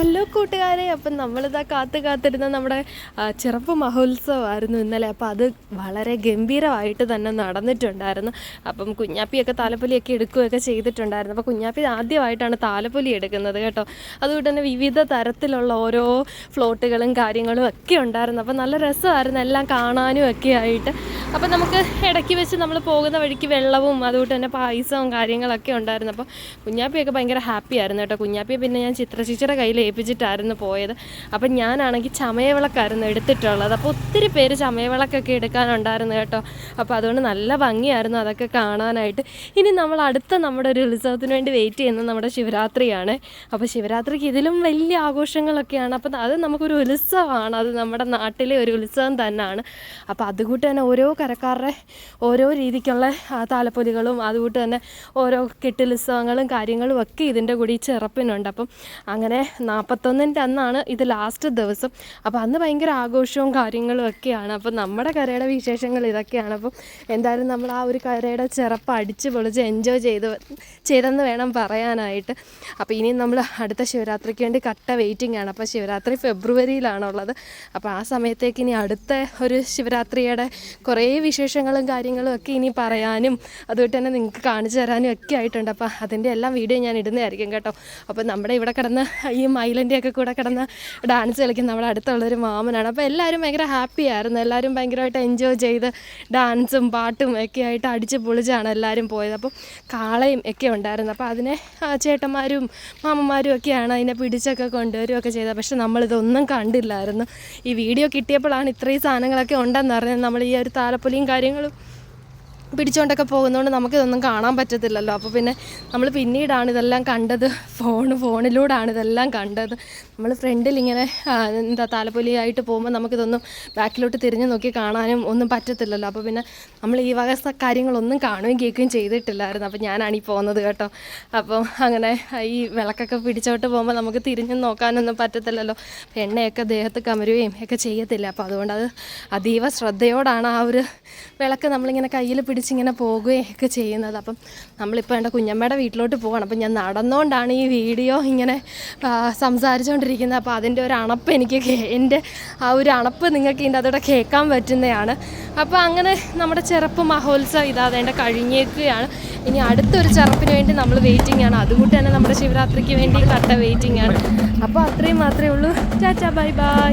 Hello കൂട്ടുകാരെ അപ്പം നമ്മളിതാ കാത്ത് കാത്തിരുന്ന നമ്മുടെ ചെറുപ്പ മഹോത്സവമായിരുന്നു ഇന്നലെ. അപ്പം അത് വളരെ ഗംഭീരമായിട്ട് തന്നെ നടന്നിട്ടുണ്ടായിരുന്നു. അപ്പം കുഞ്ഞാപ്പിയൊക്കെ താലപ്പൊലിയൊക്കെ എടുക്കുകയൊക്കെ ചെയ്തിട്ടുണ്ടായിരുന്നു. അപ്പോൾ കുഞ്ഞാപ്പി ആദ്യമായിട്ടാണ് താലപ്പൊലി എടുക്കുന്നത് കേട്ടോ. അതുകൊണ്ട് തന്നെ വിവിധ തരത്തിലുള്ള ഓരോ ഫ്ലോട്ടുകളും കാര്യങ്ങളും ഒക്കെ ഉണ്ടായിരുന്നു. അപ്പം നല്ല രസമായിരുന്നു എല്ലാം കാണാനും ഒക്കെ ആയിട്ട്. അപ്പം നമുക്ക് ഇടയ്ക്ക് വെച്ച് നമ്മൾ പോകുന്ന വഴിക്ക് വെള്ളവും അതുകൊണ്ട് തന്നെ പായസവും കാര്യങ്ങളൊക്കെ ഉണ്ടായിരുന്നു. അപ്പോൾ കുഞ്ഞാപ്പിയൊക്കെ ഭയങ്കര ഹാപ്പി ആയിരുന്നു കേട്ടോ. കുഞ്ഞാപ്പിയെ പിന്നെ ഞാൻ ചിത്രശിച്ചിയുടെ കയ്യിൽ ഏൽപ്പിച്ചിട്ടായിരുന്നു പോയത്. അപ്പം ഞാനാണെങ്കിൽ ചമയവിളക്കായിരുന്നു എടുത്തിട്ടുള്ളത്. അപ്പോൾ ഒത്തിരി പേര് ചമയവിളക്കൊക്കെ എടുക്കാനുണ്ടായിരുന്നു കേട്ടോ. അപ്പോൾ അതുകൊണ്ട് നല്ല ഭംഗിയായിരുന്നു അതൊക്കെ കാണാനായിട്ട്. ഇനി നമ്മൾ അടുത്ത നമ്മുടെ ഒരു ഉത്സവത്തിന് വേണ്ടി വെയിറ്റ് ചെയ്യുന്നത് നമ്മുടെ ശിവരാത്രിയാണ്. അപ്പോൾ ശിവരാത്രിക്ക് ഇതിലും വലിയ ആഘോഷങ്ങളൊക്കെയാണ്. അപ്പോൾ അത് നമുക്കൊരു ഉത്സവമാണ്. അത് നമ്മുടെ നാട്ടിലെ ഒരു ഉത്സവം തന്നെയാണ് അപ്പോൾ അതുകൂട്ട് തന്നെ ഓരോ കരക്കാരുടെ ഓരോ രീതിക്കുള്ള താലപ്പൊലികളും അതുകൊണ്ട് തന്നെ ഓരോ കെട്ടിലുത്സവങ്ങളും കാര്യങ്ങളും ഒക്കെ ഇതിന്റെ കൂടി ചെറുപ്പിനുണ്ട്. അപ്പം അങ്ങനെ നാൽപ്പത്തൊന്നിന്റെ അന്നാണ് ഇത് ലാസ്റ്റ് ദിവസം. അപ്പോൾ അന്ന് ഭയങ്കര ആഘോഷവും കാര്യങ്ങളും ഒക്കെയാണ്. അപ്പം നമ്മുടെ കരയുടെ വിശേഷങ്ങൾ ഇതൊക്കെയാണ്. അപ്പം എന്തായാലും നമ്മൾ ആ ഒരു കരയുടെ ചെറുപ്പ് അടിച്ച് പൊളിച്ച് എൻജോയ് ചെയ്ത് ചെയ്തെന്ന് വേണം പറയാനായിട്ട്. അപ്പോൾ ഇനി നമ്മൾ അടുത്ത ശിവരാത്രിക്ക് വേണ്ടി കട്ട വെയിറ്റിംഗ് ആണ്. അപ്പോൾ ശിവരാത്രി ഫെബ്രുവരിയിലാണുള്ളത്. അപ്പോൾ ആ സമയത്തേക്ക് ഇനി അടുത്ത ഒരു ശിവരാത്രിയുടെ കുറേ വിശേഷങ്ങളും കാര്യങ്ങളും ഒക്കെ ഇനി പറയാനും അതുപോലെ തന്നെ നിങ്ങൾക്ക് കാണിച്ചു തരാനും ഒക്കെ ആയിട്ടുണ്ട്. അപ്പോൾ അതിന്റെ എല്ലാം വീഡിയോ ഞാൻ ഇടുന്നതായിരിക്കും കേട്ടോ. അപ്പോൾ നമ്മുടെ ഇവിടെ കിടന്ന് ഈ മൈലന്റെ ഒക്കെ കൂടെ കിടന്ന് ഡാൻസ് കളിക്കുന്ന നമ്മുടെ അടുത്തുള്ളൊരു മാമനാണ്. അപ്പോൾ എല്ലാവരും ഭയങ്കര ഹാപ്പി ആയിരുന്നു. എല്ലാവരും ഭയങ്കരമായിട്ട് എൻജോയ് ചെയ്ത് ഡാൻസും പാട്ടും ഒക്കെ ആയിട്ട് അടിച്ച് പൊളിച്ചാണ് എല്ലാവരും പോയത്. അപ്പോൾ കാളയും ഒക്കെ ഉണ്ടായിരുന്നു. അപ്പോൾ അതിനെ ചേട്ടന്മാരും മാമന്മാരും ഒക്കെയാണ് അതിനെ പിടിച്ചൊക്കെ കൊണ്ടുവരികയൊക്കെ ചെയ്തത്. പക്ഷെ നമ്മളിതൊന്നും കണ്ടില്ലായിരുന്നു. ഈ വീഡിയോ കിട്ടിയപ്പോഴാണ് ഇത്രയും സാധനങ്ങളൊക്കെ ഉണ്ടെന്ന് പറഞ്ഞത് നമ്മൾ ഈ ഒരു താലപ്പൊലിയും കാര്യങ്ങളും പിടിച്ചുകൊണ്ടൊക്കെ പോകുന്നതുകൊണ്ട് നമുക്കിതൊന്നും കാണാൻ പറ്റത്തില്ലല്ലോ. അപ്പോൾ പിന്നെ നമ്മൾ പിന്നീടാണ് ഇതെല്ലാം കണ്ടത്. ഫോൺ ഫോണിലൂടെയാണ് ഇതെല്ലാം കണ്ടത്. നമ്മൾ ഫ്രണ്ടിൽ ഇങ്ങനെ എന്താ താലപ്പൊലിയായിട്ട് പോകുമ്പോൾ നമുക്കിതൊന്നും ബാക്കിലോട്ട് തിരിഞ്ഞു നോക്കി കാണാനും ഒന്നും പറ്റത്തില്ലല്ലോ. അപ്പോൾ പിന്നെ നമ്മൾ ഈ വക കാര്യങ്ങളൊന്നും കാണുകയും കേൾക്കുകയും ചെയ്തിട്ടില്ലായിരുന്നു. അപ്പോൾ ഞാനാണ് ഈ പോകുന്നത് കേട്ടോ. അപ്പോൾ അങ്ങനെ ഈ വിളക്കൊക്കെ പിടിച്ചോട്ട് പോകുമ്പോൾ നമുക്ക് തിരിഞ്ഞു നോക്കാനൊന്നും പറ്റത്തില്ലല്ലോ. എണ്ണയൊക്കെ ദേഹത്ത് കമരുകയും ഒക്കെ ചെയ്യത്തില്ല? അപ്പോൾ അതുകൊണ്ട് അത് അതീവ ശ്രദ്ധയോടാണ് ആ ഒരു വിളക്ക് നമ്മളിങ്ങനെ കയ്യിൽ പിടിച്ചിങ്ങനെ ഒക്കെ ചെയ്യുന്നത്. അപ്പം നമ്മളിപ്പോൾ എന്റെ കുഞ്ഞമ്മയുടെ വീട്ടിലോട്ട് പോകണം അപ്പം ഞാൻ നടന്നുകൊണ്ടാണ് ഈ വീഡിയോ ഇങ്ങനെ സംസാരിച്ചുകൊണ്ടിരിക്കുന്നത് അപ്പോൾ അതിന്റെ ഒരു അണപ്പ് എനിക്ക് എന്റെ ആ ഒരു അണപ്പ് നിങ്ങൾക്ക് ഇതിന്റെ അതോടെ കേൾക്കാൻ പറ്റുന്നതാണ്. അപ്പോൾ അങ്ങനെ നമ്മുടെ ചെറുപ്പ് മഹോത്സവം ഇതാതെ എന്റെ കഴിഞ്ഞേക്കുകയാണ്. ഇനി അടുത്തൊരു ചെറുപ്പിന് വേണ്ടി നമ്മൾ വെയിറ്റിംഗ് ആണ്. അതുകൂട്ട് തന്നെ നമ്മുടെ ശിവരാത്രിക്ക് വേണ്ടി കട്ട വെയിറ്റിംഗ് ആണ്. അപ്പോൾ അത്രയും മാത്രമേ ഉള്ളൂ. Tata bye bye.